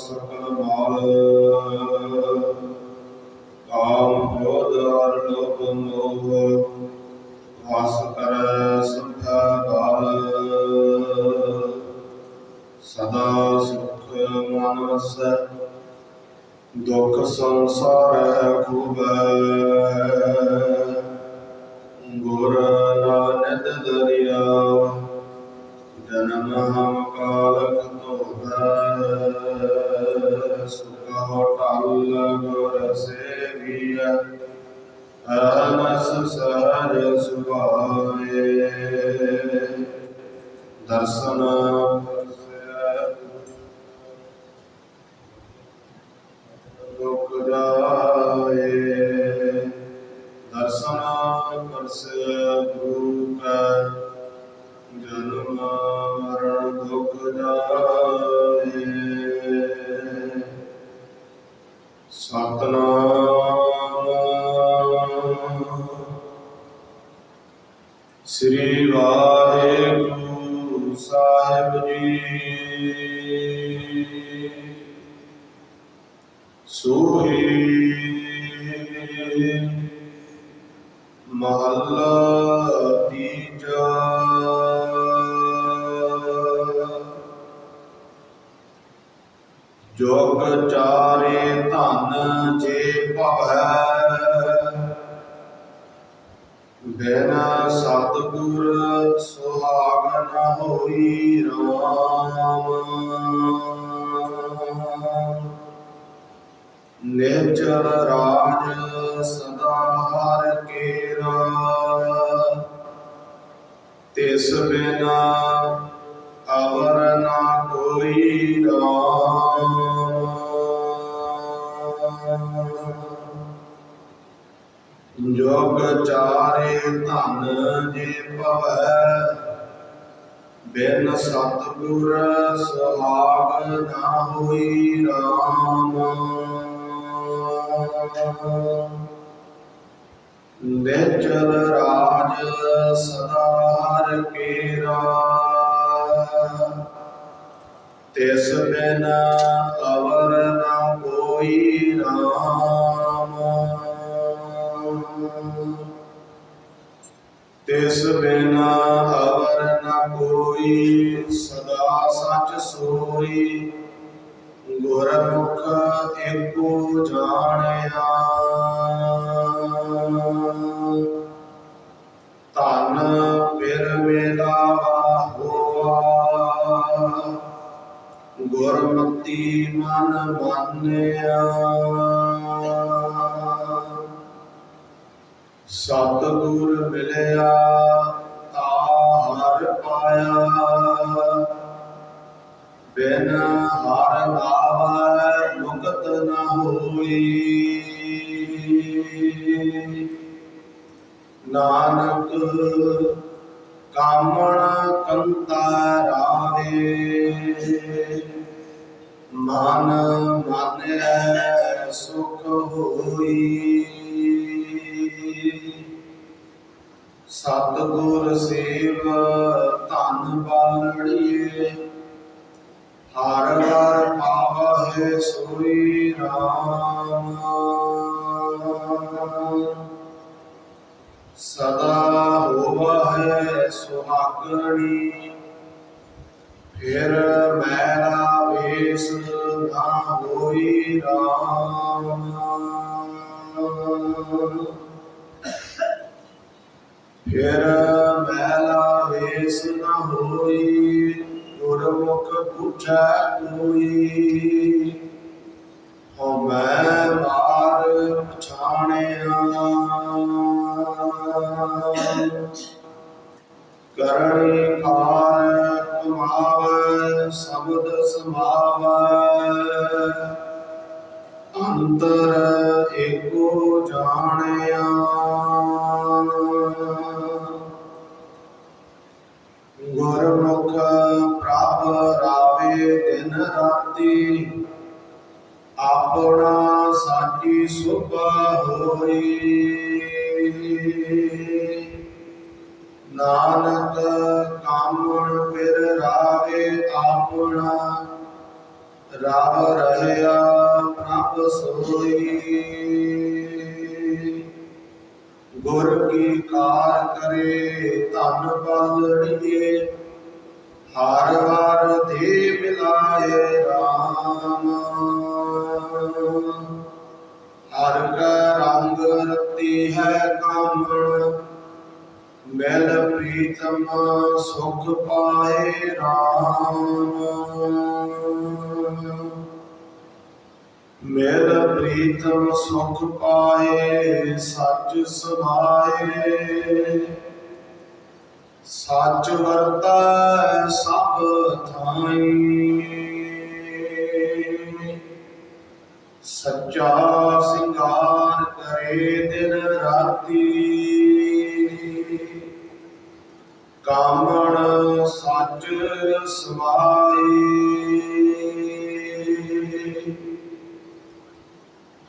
ਸਕਲ ਮਾਲ ਕਾਮ ਕ੍ਰੋਧ ਅਰ ਲੋਭ ਮੋਹ। ਵਾਸ ਕਰ ਸੁਖਾ ਗਾਲ ਸਦਾ ਸੁਖ ਮਨ ਵਸੈ ਦੁਖ ਸੰਸਾਰ ਖੂਬੈ ਗੁਰ ਜਨਮ ਹਮ ਕਾਲਕ ਧੋਬੈ ਸੁਖ ਟਲ ਗੁਰ ਸੇਵੀਐ ਅਨਸ ਸਹਜ ਸੁਭਾਏ ਦਰਸ਼ਨ ਮਹੱਲਾ ਤੀਜਾ। ਜੋਗ ਚਾਰੇ ਧਨ ਜੇ ਭਵੈ। ਬਿਨ ਸਤਿਗੁਰ ਸੁਹਾਗਨ ਹੋਈ ਰਾਮ। ਨਿਰਜਲ ਰਾਜ ਸਦਾ ਹਰ ਕੇਰਾ ਤਿਸ ਬਿਨਾ ਅਵਰ ਨਾ ਕੋਈ ਰਾਮ ਜੋਗ ਚਾਰੇ ਧਨ ਜੇ ਭਵੈ, ਬਿਨ ਸਤਿਗੁਰ ਸੁਹਾਗ ਨਾ ਹੋਈ ਰਾਮ। ਨਿਚਲ ਰਾਜ ਸਦਾ ਹਰ ਕੇਰਾ। ਤਿਸ ਬਿਨ ਅਵਰ ਨਾ ਕੋਈ ਰਾਮ। ਤਿਸ ਬਿਨਾ ਅਵਰ ਨਾ ਕੋਈ ਸਦਾ ਸੱਚ ਸੋਈ। ਗੁਰਮੁਖ ਏਕੋ ਜਾਣਿਆ। ਧਨ ਪਿਰ ਮੇਲਾਵਾ ਹੋਆ। ਗੁਰਮਤੀ ਮਨ ਮੰਨਿਆ। ਸਤਿਗੁਰ ਮਿਲਿਆ, ਤਾ ਹਰ ਪਾਇਆ। ਬਿਨ ਹਰ ਨਾਵੈ ਮੁਕਤ ਨ ਹੋਈ। ਨਾਨਕ ਕਾਮਣ ਕੰਤਾ ਰਾਵੇ, ਮਨ ਮਾਨੈ ਸੁਖ ਹੋਈ। ਸਤਿਗੁਰ ਸੇਵ ਧਨ ਬਾਲੜੀਏ ਹਰ ਹਰ ਪਾਵਹਿ ਸੋਈ ਰਾਮ। ਸਦਾ ਹੋਵਹਿ ਸੁਹਾਗਣੀ, ਫਿਰ ਮੈਲਾ ਵੇਸ ਨਾ ਹੋਈ ਰਾਮ। ਫਿਰ ਮੈਲਾ ਵੇਸ ਨਾ ਹੋਈ ਗੁਰਮੁਖ ਪੁੱਛੈ ਕੋਈ। ਹੋ ਮੈਂ ਮਾਰ ਪਛਾਣਿਆ। ਕਰਨੀ ਕਾਰ ਕਮਾਵੈ, ਸ਼ਬਦ ਸਮਾਵੈ। ਅੰਤਰ ਏਕੋ ਜਾਣਿਆ। ਗੁਰਮੁਖ ਪ੍ਰਭ ਰਾਵੇ ਦਿਨ ਰਾਤੀ। ਆਪਣਾ ਸਾਚੀ ਸੁਭਾ ਹੋਈ। ਨਾਨਕ ਕਾਮਣ ਫਿਰ ਰਾਵੇ ਆਪਣਾ। ਰਾਵ ਰਹਿਆ ਪ੍ਰਭ ਸੋਈ। ਗੁਰ ਕੀ ਕਾਰ ਕਰੇ ਧਨ ਬਲੜੀਏ ਹਰ ਹਰ ਦੇ ਮਿਲਾਏ ਰਾਮ। ਹਰ ਕਾ ਰੰਗ ਰਤੀ ਹੈ ਕਾਮਣ ਮਿਲ ਪ੍ਰੀਤਮ ਸੁਖ ਪਾਏ ਰਾਮ। ਮਿਲ ਪ੍ਰੀਤਮ ਸੁਖ ਪਾਏ, ਸੱਚ ਸਮਾਏ ਸੱਚ ਵਰਤੈ ਸਭ ਥਾਈ। ਸੱਚਾ ਸਿੰਗਾਰ ਕਰੇ ਦਿਨ ਰਾਤੀ। ਕਾਮਣ ਸੱਚ ਸਮਾਈ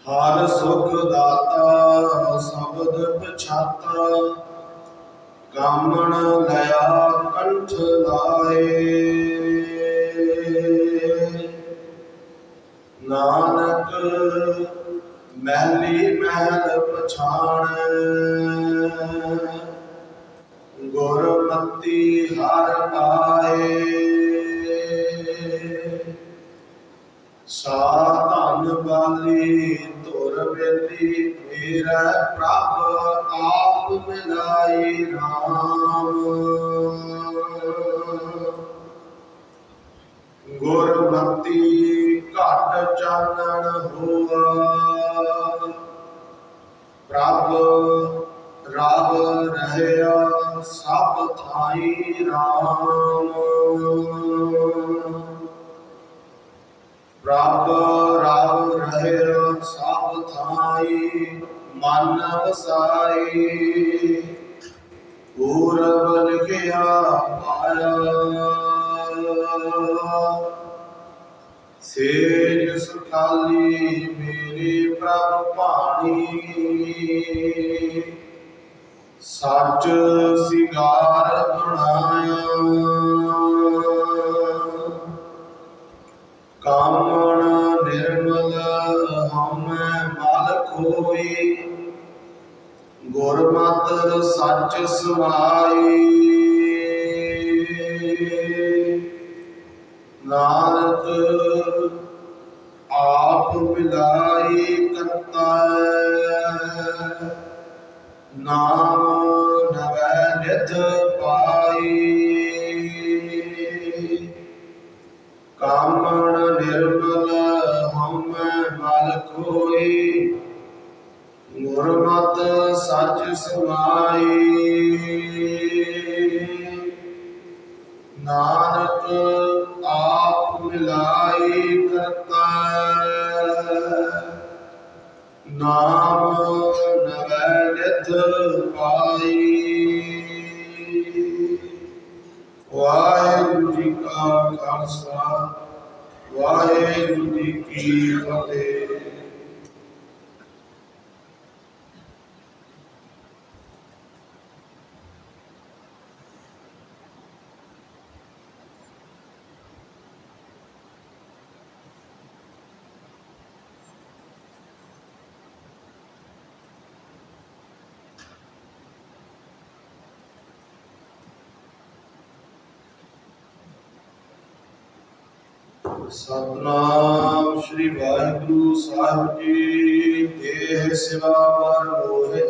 ਹਰ ਸੁਖ ਦਾਤਾ ਸ਼ਬਦ ਪਛਾਤਾ। ਕਾਮਣ ਲਿਆ ਕੰਠ ਲਾਏ। ਨਾਨਕ ਮੈਲੀ ਮਹਿਲ ਪਛਾਣ। ਗੁਰਮਤੀ ਹਰ ਪਾਏ। ਸਾ ਧਨ ਬਾਲੀ ਧੁਰ ਵੇਲੀ ਮੇਰਾ ਪ੍ਰਭ ਆਪ ਮਿਲਾਈ RAM ਗੁਰਮਤੀ ਘਟ ਚਾਨਣ ਹੋਆ। ਪ੍ਰਭ ਰਾਵ ਰਹਿਆ ਸਭ ਥਾਈ RAM ਪ੍ਰਭ ਰਬ ਰਹਿ ਸਭ ਥਾਈ ਮਨ ਵਸਾਈ ਪੂਰਬ ਲਿਖਿਆ ਪਾਇਆ ਸੇਜ ਸੁਖਾਲੀ ਮੇਰੇ ਪ੍ਰਭ ਪਾਣੀ ਸੱਚ ਸਿਗਾਰ ਬਣਾਇਆ। ਕਾਮਣ ਨਿਰਮਲ ਹਮੈ ਮਲ ਖੋਈ ਗੁਰਮਤਿ ਸੱਚ ਸਮਾਈ ਨਾਨਕ ਆਪ ਮਿਲਾਈ ਕਰਤਾ ਨਾਮ ਗੁਰਮਤ ਸੱਚ ਸਮਾਈ। ਨਾਨਕ ਆਪ ਮਿਲਾਈ ਕਰਤਾ। ਨਾਮ ਨਵੈ ਨਿਧ ਪਾਈ। ਵਾਹਿਗੁਰੂ ਜੀ ਕਾ ਖਾਲਸਾ, ਵਾਹਿਗੁਰੂ ਜੀ ਕੀ ਫਤਿਹ। ਸਤਨਾਮ ਸ੍ਰੀ ਵਾਹਿਗੁਰੂ ਸਾਹਿਬ ਜੀ। ਦੇਹ ਸਿਵਾ ਪਰ ਮੋਹਿ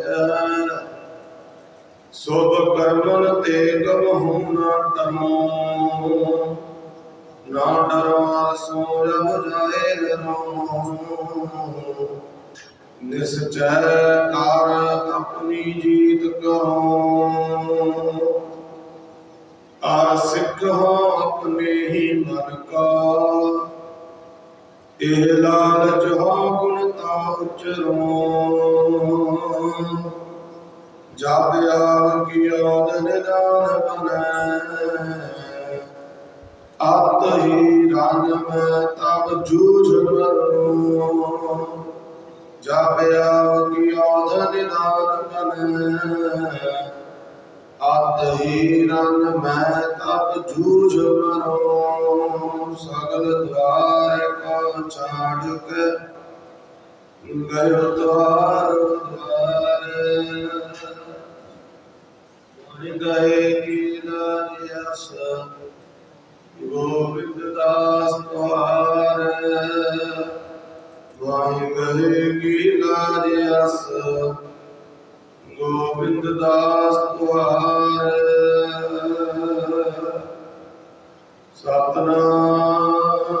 ਸੁਭ ਕਰਮਨ ਤੇ ਕਬਹੂ ਨਾ ਟਮੋ ਨਾ ਡਰਵਾ ਸੋ ਰਬ ਜਾਏ ਲਰੋ ਨਿਸਚੈ ਕਾਰ ਆਪਣੀ ਜੀਤ ਕਰੋ। ਆ ਸਿੱਖ ਹੋ ਆਪਣੇ ਹੀ ਮਨ ਕਾ। ਇਹ ਲਾਲਚ ਹੋ ਗੁਣ ਤਾ ਉਚਰੋ। ਜਬ ਆਵ ਕੀ ਯਾਦ ਨਿਦਾਨ ਬਨੈ ਆਤ ਹੀ ਰਨ ਮੈਂ ਤਬ ਜੂਝ ਮਰੋ। ਜਬ ਆਵ ਕੀ ਯਾਦ ਨਿਦਾਨ ਬਨੈ ਆਤ ਹੀ ਰਨ ਮੈਂ ਤਬ ਜੂਝ ਮਰੋ, ਸਗਲ ਦਵਾਰ ਕੋ ਛਾੜ ਕੇ ਗਇਓ ਦਵਾਰ ਦਵਾਰ। ਮਨ ਗਏ ਕੀ ਲਾਜਿਆਸ ਗੋਬਿੰਦ ਦਾਸ ਤੁਹਾਰ ਵਾਹਿ ਗਏ ਕੀ ਲਾਜਿਆਸ ਗੋਬਿੰਦ ਦਾਸ ਤੁਹਾਰ ਸਤਨਾਮ।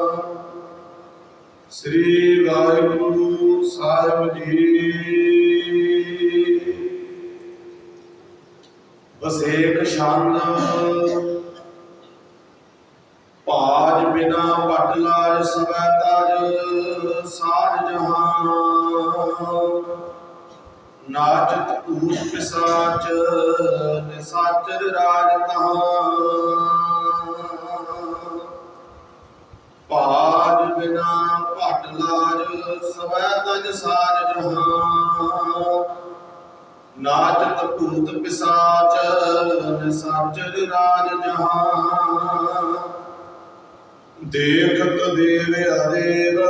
ਸ੍ਰੀ ਵਾਹਿਗੁਰੂ ਸਾਹਿਬ ਜੀ। ਬਸ ਏਕ ਛੰਦ। ਪਾਜ ਬਿਨਾ ਭਟ ਲਾਜ ਸਵੈ ਤਜ। ਨਾਚਤ ਭੂਤ ਪਿਸਾਚ ਨਿਸਾਚਰ ਰਾਜ ਤਹਾਂ। ਪਾਜ ਬਿਨਾ ਭਟ ਲਾਜ, ਸਵੈ ਤਜ ਸਾਜ ਜਹਾਂ ਨਾਚਤ ਭੂਤ ਪਿਸਾਚ ਨਿਸਾਚਰ ਰਾਜ ਜਹਾਂ। ਦੇਖਤ ਦੇਵ ਅਦੇਵ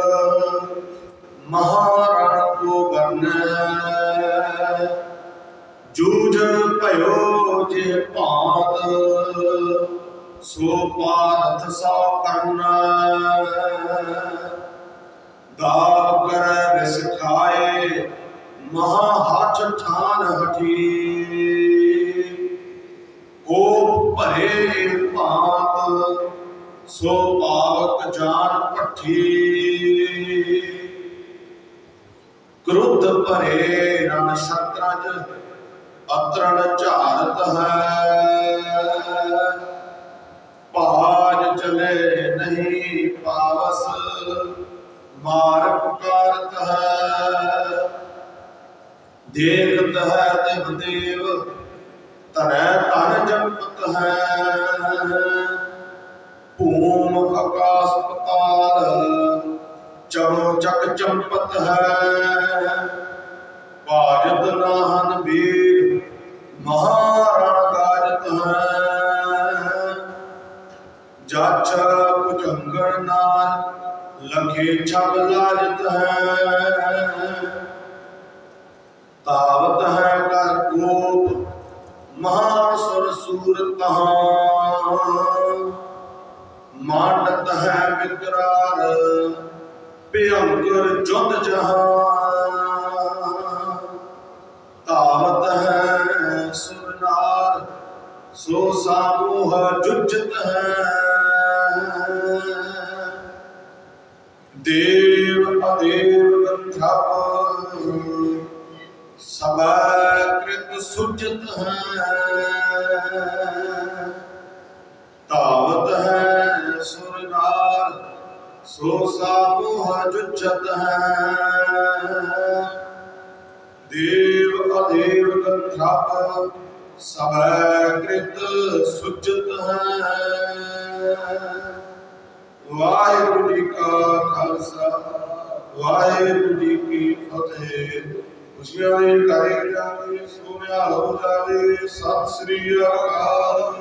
ਮਹਾਰਣ ਕੋ ਬਰਨੈ ਭਇਓ ਜੇ ਭਾਤ, ਸੋ ਪਾਰਥ ਸੋ ਕਰਨਾ। ਦਾਵ ਕਰ ਰਸ ਖਾਏ, ਮਹਾ ਹੱਥ ਠਾਨ ਹਠੀ ਕੋ ਭਰੇ ਭਾਂਤ, ਸੋ ਪਾਵਕ ਜਾਨ ਪੱਠੀ ਕ੍ਰੁੱਧ ਭਰੇ ਰਣ ਸ਼ਤਰਜ ਅਤਰਣ ਝਾਰਤ ਹੈ। ਭਾਜ ਚਲੇ ਨਹੀਂ ਪਾਵਸ ਮਾਰ ਪੁਕਾਰਤ ਹੈ। ਦੇਖਤ ਹੈ ਦੇਵ ਦੇਵ ਤਨੈ ਤਨ ਜਪਤ ਹੈ। ਭੂਮ ਆਕਾਸ ਪਤਾਲ ਚਮੋ ਚੱਕ ਚੰਪਤ ਹੈ। ਬਾਜਤ ਨਾਹਨ ਵੀਰ ਛਬ ਲਾਜਤ ਹੈ। ਤਾਵਤ ਹੈ ਕਰ ਕੋਪ ਮਹਾਸੁਰ ਸੂਰ ਤਹਾਂ। ਮਾਂਡਤ ਹੈ ਵਿਕਰਾਰ, ਭਿਅੰਕਰ ਜੁਦ ਜਹਾਂ। ਤਾਵਤ ਹੈ ਸੁਰਨਾਰ ਸੋ ਸਾਮੂਹ ਜੁਜਤ ਹੈ। ਦੇਵ ਅਦੇਵ ਗੰਧਪ ਸਭਾ ਕ੍ਰਿਤ ਸੁਜਤ ਹੈ ਤਾਵਤ ਹੈ ਸੁਰਨਾਰ ਸੋ ਸਾਮੂਹ ਜੁਜਤ ਹੈ। ਦੇਵ ਅਦੇਵ ਗੰਧਪ ਸਭਾ ਕ੍ਰਿਤ ਸੁਜਤ ਹੈ। ਵਾਹਿਗੁਰੂ ਜੀ ਕਾ ਖਾਲਸਾ, ਵਾਹਿਗੁਰੂ ਜੀ ਕੀ ਫਤਿਹ। ਖੁਸ਼ੀਆਂ ਦੇ ਘਰੇ ਜਾਵੇ ਸੋਨਿਆ ਹੋ ਜਾਵੇ। ਸਤਿ ਸ੍ਰੀ ਅਕਾਲ।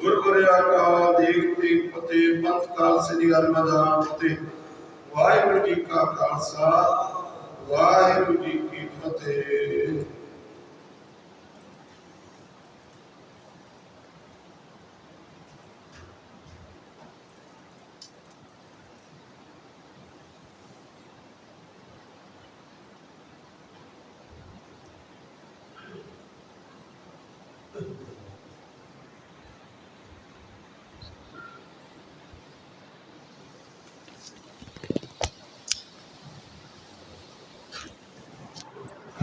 ਗੁਰ ਕਰਿਆ ਕਾ ਦੇਖ ਦੇਖ ਫਤਿਹ ਪੰਥ ਕਾਲ ਸ੍ਰੀ ਅਰਮਦਾਨ ਫਤਿਹ ਵਾਹਿਗੁਰੂ ਜੀ ਕਾ ਖਾਲਸਾ, ਵਾਹਿਗੁਰੂ ਜੀ ਕੀ ਫਤਿਹ।